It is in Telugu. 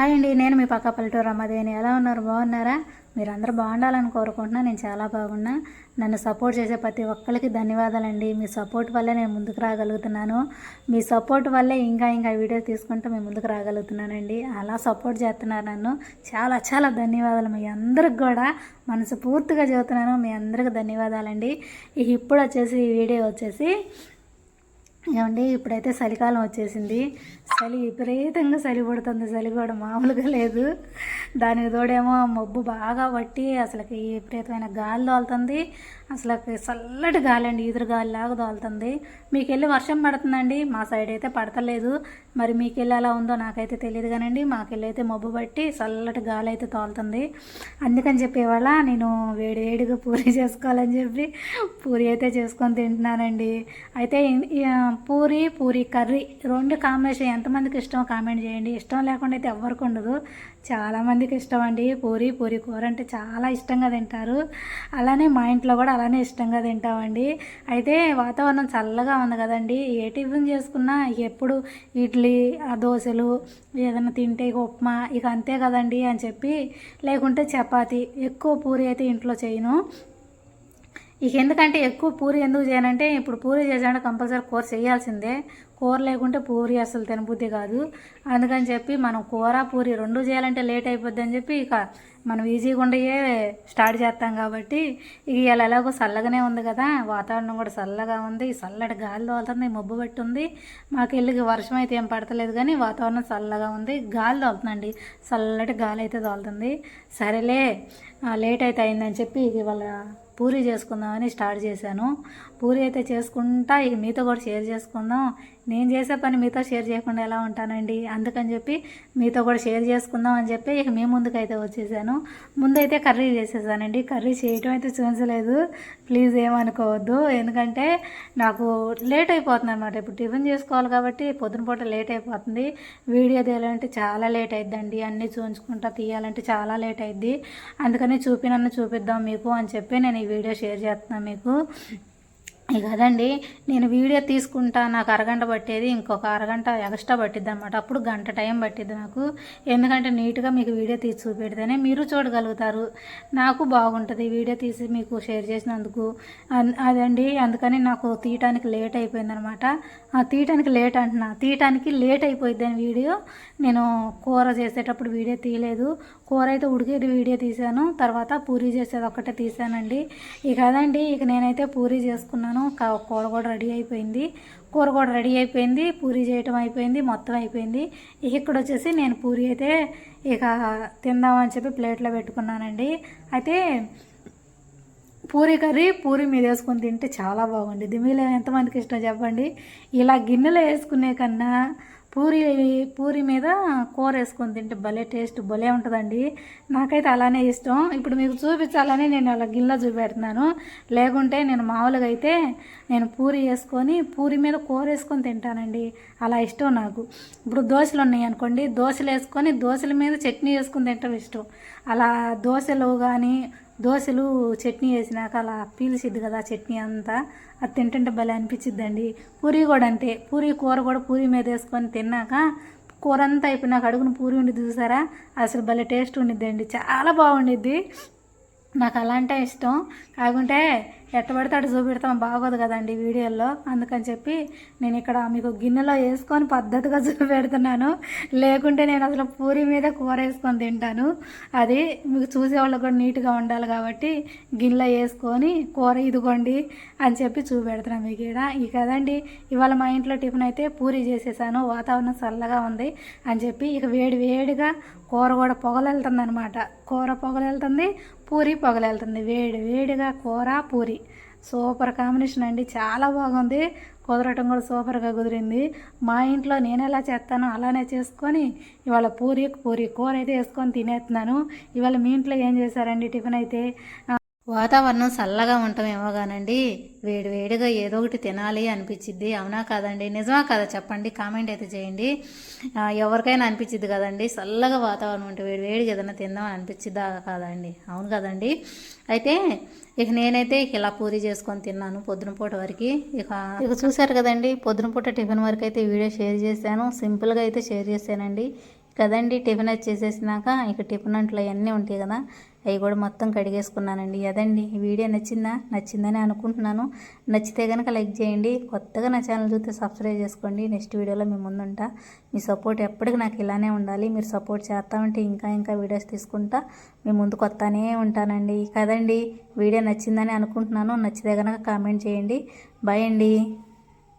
హాయ్ అండి నేను మీ పక్క పల్లెటూరు రమ్మదేని ఎలా ఉన్నారు? బాగున్నారా? మీరు అందరూ బాగుండాలని కోరుకుంటున్నా. నేను చాలా బాగున్నా. నన్ను సపోర్ట్ చేసే ప్రతి ఒక్కరికి ధన్యవాదాలండి. మీ సపోర్ట్ వల్లే నేను ముందుకు రాగలుగుతున్నాను. మీ సపోర్ట్ వల్లే ఇంకా ఇంకా వీడియో తీసుకుంటూ మేము ముందుకు రాగలుగుతున్నానండి. అలా సపోర్ట్ చేస్తున్నారు నన్ను. చాలా చాలా ధన్యవాదాలు. మీ అందరికి కూడా మనసు పూర్తిగా చెబుతున్నాను మీ అందరికి ధన్యవాదాలండి. ఇప్పుడు వచ్చేసి ఈ వీడియో వచ్చేసి ఏమండి ఇప్పుడైతే చలికాలం వచ్చేసింది. చలి విపరీతంగా చలి పడుతుంది చలి కూడా మామూలుగా లేదు. దానికి తోడేమో మబ్బు బాగా పట్టి అసలుకి విపరీతమైన గాలి తోలుతుంది. అసలు చల్లటి గాలి అండి ఈదురు గాలిలాగా తోలుతుంది మీకు వెళ్ళి వర్షం పడుతుందండి మా సైడ్ అయితే పడతలేదు. మరి మీకు వెళ్ళి ఎలా ఉందో నాకైతే తెలియదు కానండి మాకెళ్ళి అయితే మబ్బు పట్టి చల్లటి గాలి అయితే తోలుతుంది. అందుకని చెప్పి ఇవాళ నేను వేడి వేడిగా పూరి చేసుకోవాలని చెప్పి పూరి అయితే చేసుకొని తింటున్నానండి. అయితే పూరి పూరి కర్రీ రెండు కాంబినేషన్ ఎంతమందికి ఇష్టం కామెంట్ చేయండి. ఇష్టం లేకుండా అయితే ఎవరికి ఉండదు. చాలామందికి ఇష్టం అండి పూరి పూరి కూర అంటే చాలా ఇష్టంగా తింటారు. అలానే మా ఇంట్లో కూడా అలానే ఇష్టంగా తింటామండి. అయితే వాతావరణం చల్లగా ఉంది కదండి. ఏ టిఫిన్ చేసుకున్నా ఎప్పుడు ఇడ్లీ ఆ దోశలు ఏదైనా తింటే ఇక ఉప్మా ఇక అంతే కదండి అని చెప్పి లేకుంటే చపాతి ఎక్కువ పూరి అయితే ఇంట్లో చేయను. ఇక ఎందుకంటే ఎక్కువ పూరి ఎందుకు చేయనంటే ఇప్పుడు పూరి చేసామంటే కంపల్సరీ కూర చేయాల్సిందే. కూర లేకుంటే పూరి అసలు తినబుద్ధి కాదు. అందుకని చెప్పి మనం కూర పూరి రెండు చేయాలంటే లేట్ అయిపోద్ది అని చెప్పి ఇక మనం ఈజీగా ఉండయే స్టార్ట్ చేస్తాం కాబట్టి ఇక ఇలా ఎలాగో చల్లగానే ఉంది కదా. వాతావరణం కూడా చల్లగా ఉంది. చల్లటి గాలి తోలుతుంది మబ్బు పెట్టి ఉంది మాకు వెళ్ళి వర్షం అయితే ఏం పడతలేదు కానీ వాతావరణం చల్లగా ఉంది. గాలి తోలుతుందండి. చల్లటి గాలి అయితే తోలుతుంది. సరేలే లేట్ అయితే అయిందని చెప్పి ఇక ఇవాళ పూరి చేసుకుందామని స్టార్ట్ చేశాను. పూరి అయితే చేసుకుంటా ఇక మీతో కూడా షేర్ చేసుకుందాం. నేను చేసే పని మీతో షేర్ చేయకుండా ఎలా ఉంటానండి? అందుకని చెప్పి మీతో కూడా షేర్ చేసుకుందాం అని చెప్పి ఇక మీ ముందుకైతే వచ్చేసాను. ముందైతే కర్రీ చేసేసానండి. కర్రీ చేయటం అయితే చూపించలేదు. ప్లీజ్ ఏమనుకోవద్దు. ఎందుకంటే నాకు లేట్ అయిపోతుంది అనమాట ఇప్పుడు టిఫిన్ చేసుకోవాలి కాబట్టి పొద్దున పూట లేట్ అయిపోతుంది. వీడియో తీయాలంటే చాలా లేట్ అయిద్దండి. అన్నీ చూపించుకుంటా తీయాలంటే చాలా లేట్ అయిద్ది. అందుకని చూపినన్ను చూపిద్దాం మీకు అని చెప్పి నేను ఈ వీడియో షేర్ చేస్తున్నాను మీకు. ఇక నేను వీడియో తీసుకుంటా నాకు అరగంట పట్టేది ఇంకొక అరగంట ఎక్స్ట్రా పట్టిద్ది అనమాట అప్పుడు గంట టైం పట్టిద్ది నాకు. ఎందుకంటే నీట్గా మీకు వీడియో తీసి చూపెడితేనే మీరు చూడగలుగుతారు. నాకు బాగుంటుంది వీడియో తీసి మీకు షేర్ చేసినందుకు. అన్- అదండి అందుకని నాకు తీయటానికి లేట్ అయిపోయింది అనమాట తీయటానికి లేట్ అంటున్నా తీయటానికి లేట్ అయిపోయింది అని వీడియో నేను కూర చేసేటప్పుడు వీడియో తీయలేదు. కూర అయితే ఉడికేది వీడియో తీశాను. తర్వాత పూరీ చేసేది ఒక్కటే తీశానండి. ఇక అదండి ఇక నేనైతే పూరీ చేసుకున్నాను. కా- కూర కూడా రెడీ అయిపోయింది. కూర కూడా రెడీ అయిపోయింది. పూరీ చేయటం అయిపోయింది. మొత్తం అయిపోయింది. ఇక ఇక్కడ వచ్చేసి నేను పూరీ అయితే ఇక తిందామని చెప్పి ప్లేట్లో పెట్టుకున్నానండి. అయితే పూరి కర్రీ పూరి మీద వేసుకొని తింటే చాలా బాగుండిద్ది. మీలో ఎంతమందికి ఇష్టం చెప్పండి? ఇలా గిన్నెలో వేసుకునే కన్నా పూరి పూరి మీద కూర వేసుకొని తింటే భలే టేస్ట్ భలే ఉంటుందండి. నాకైతే అలానే ఇష్టం. ఇప్పుడు మీకు చూపించాలని నేను అలా గిన్నెలో చూపెడుతున్నాను. లేకుంటే నేను మామూలుగా అయితే నేను పూరి వేసుకొని పూరి మీద కూర వేసుకొని తింటానండి. అలా ఇష్టం నాకు. ఇప్పుడు దోశలు ఉన్నాయి అనుకోండి దోశలు వేసుకొని దోశల మీద చట్నీ వేసుకొని తింటాం ఇష్టం. అలా దోశలు కానీ దోశలు చట్నీ వేసినాక అలా పీల్చిద్ది కదా చట్నీ అంతా. అది తింటుంటే భలే అనిపించిద్దండి పూరి కూడా అంతే. పూరి కూర కూడా పూరి మీద వేసుకొని తిన్నాక కూర అంతా అయిపోయినాక అడుగున పూరి ఉండిద్ది చూసారా? అసలు భలే టేస్ట్ ఉండిద్దండి. చాలా బాగుండిద్ది. నాకు అలాంటే ఇష్టం. కాకుంటే ఎట్టబడితే అటు చూపెడతాం. బాగోదు కదండి వీడియోలో. అందుకని చెప్పి నేను ఇక్కడ మీకు గిన్నెలో వేసుకొని పద్ధతిగా చూపెడుతున్నాను. లేకుంటే నేను అసలు పూరి మీద కూర వేసుకొని తింటాను. అది మీకు చూసేవాళ్ళకి కూడా నీట్గా ఉండాలి కాబట్టి గిన్నెలో వేసుకొని కూర ఇదిగోండి అని చెప్పి చూపెడుతున్నాను మీకు ఇక్కడ. ఈ కదండి ఇవాళ మా ఇంట్లో టిఫిన్ అయితే పూరి చేసేసాను. వాతావరణం చల్లగా ఉంది అని చెప్పి ఇక వేడి వేడిగా కూర కూడా పొగలెళ్తుంది అనమాట కూర పొగలెళ్తుంది పూరి పొగలెళ్తుంది. వేడి వేడిగా కూర పూరి. సూపర్ కాంబినేషన్ అండి. చాలా బాగుంది. కుదరటం కూడా సూపర్గా కుదిరింది. మా ఇంట్లో నేను ఎలా చేస్తానో అలానే చేసుకొని ఇవాళ పూరి పూరి కూర అయితే వేసుకొని తినేస్తున్నాను. ఇవాళ మీ ఇంట్లో ఏం చేశారండి టిఫిన్ అయితే? వాతావరణం చల్లగా ఉండటమేమో కానండి వేడి వేడిగా ఏదో ఒకటి తినాలి అనిపించిద్ది. అవునా కాదండి? నిజమా కదా చెప్పండి? కామెంట్ అయితే చేయండి. ఎవరికైనా అనిపించిద్ది కదండి? చల్లగా వాతావరణం ఉంటే వేడి వేడిగా ఏదైనా తిందాం అనిపించిద్దా కాదండి? అవును కదండి. అయితే ఇక నేనైతే ఇలా పూరి చేసుకొని తిన్నాను పొద్దున పూట వరకు. ఇక ఇక చూశారు కదండి పొద్దున పూట టిఫిన్ వరకు అయితే వీడియో షేర్ చేశాను. సింపుల్గా అయితే షేర్ చేశానండి. కదండి టిఫిన్ వచ్చేసేసినాక ఇక టిఫిన్ అంట్లో అవన్నీ ఉంటాయి కదా. అవి కూడా మొత్తం కడిగేసుకున్నానండి. అదండి. వీడియో నచ్చిందా? నచ్చిందని అనుకుంటున్నాను. నచ్చితే కనుక లైక్ చేయండి. కొత్తగా నా ఛానల్ చూస్తే సబ్స్క్రైబ్ చేసుకోండి. నెక్స్ట్ వీడియోలో మీ ముందుంటా. మీ సపోర్ట్ ఎప్పటికీ నాకు ఇలానే ఉండాలి. మీరు సపోర్ట్ చేస్తా ఉంటే ఇంకా ఇంకా వీడియోస్ తీసుకుంటా. మీ ముందు కొత్తనే ఉంటానండి. కదండి. వీడియో నచ్చిందని అనుకుంటున్నాను. నచ్చితే కనుక కామెంట్ చేయండి. బాయ్ అండి.